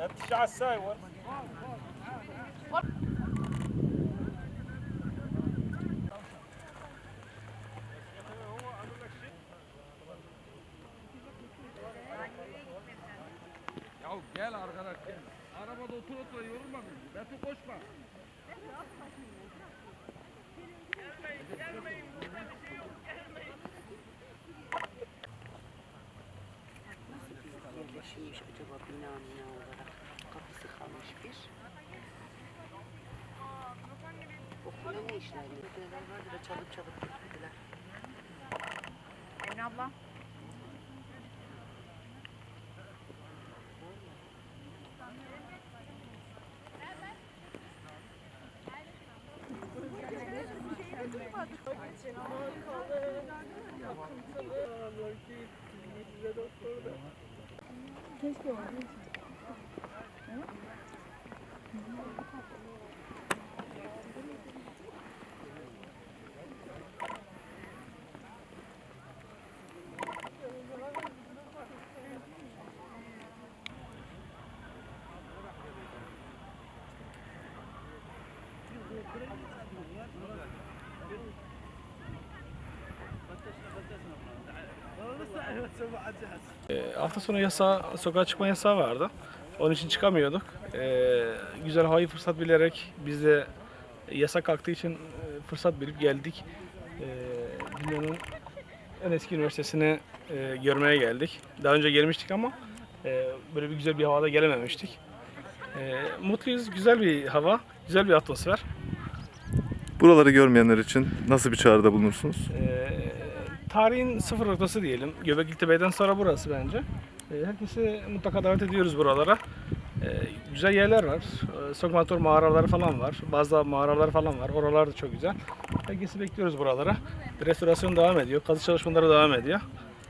تمشي على السايور Ya gel arkadaş gel. Arabada otur otur yorulma bizi. Batu koşma. yerleşilmiş acaba bina bina olarak kapısı kalmış bir. Okulda ne işler yapıyorlar vardı da çalıp çalıp gittiler. Emine abla. E, hafta sonu yasa, sokağa çıkma yasağı vardı. Onun için çıkamıyorduk. E, güzel havayı fırsat bilerek biz de yasak kalktığı için e, fırsat bilip geldik. E, dünyanın en eski üniversitesini e, görmeye geldik. Daha önce gelmiştik ama e, böyle bir güzel bir havada gelememiştik. E, mutluyuz, güzel bir hava, güzel bir atmosfer. Buraları görmeyenler için nasıl bir çağrıda bulunursunuz? E, tarihin sıfır noktası diyelim. Göbekli Tepe'den sonra burası bence. E, herkesi mutlaka davet ediyoruz buralara. E, güzel yerler var. E, Sokmator mağaraları falan var. Bazı mağaralar falan var. Oralar da çok güzel. Herkesi bekliyoruz buralara. Restorasyon devam ediyor. Kazı çalışmaları devam ediyor.